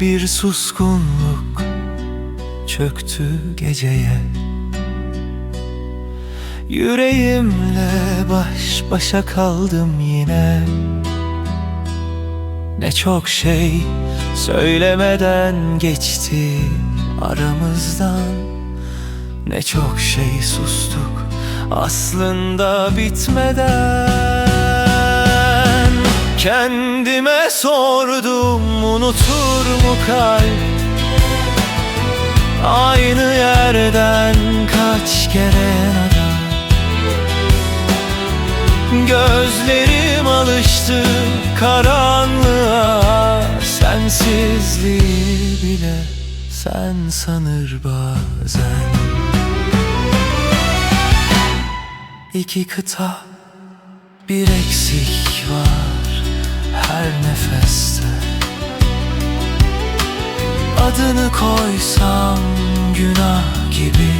bir suskunluk çöktü geceye. Yüreğimle baş başa kaldım yine. Ne çok şey söylemeden geçti aramızdan. Ne çok şey sustuk aslında bitmeden Kendime sordum unutur mu kalp? Aynı yerden kaç kere arar Gözlerim alıştı karanlığa Sensizliği bile sen sanır bazen. İki kıta bir eksik var Adını koysam günah gibi.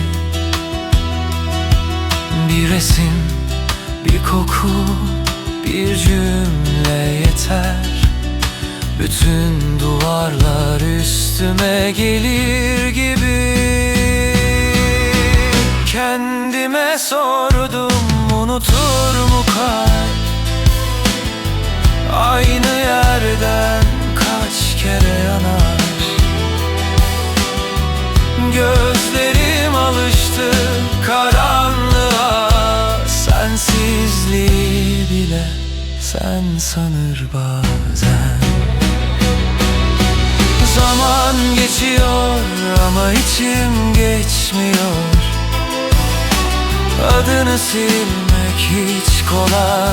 Bir resim, bir koku, bir cümle yeter. Bütün duvarlar üstüme gelir gibi Gözlerim alıştı karanlığa. Sensizliği bile sen sanır bazen. Zaman geçiyor ama içim geçmiyor. Adını silmek hiç kolay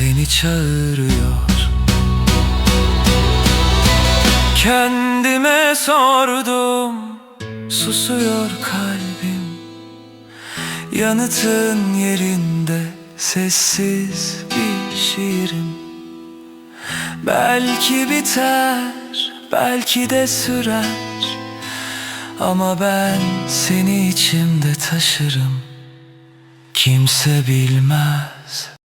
seni çağırıyor. Kendime sordum Susuyor kalbim. Yanıtın yerinde Sessiz bir şiirim. Belki biter Belki de sürer. Ama ben seni içimde taşırım. Kimse bilmez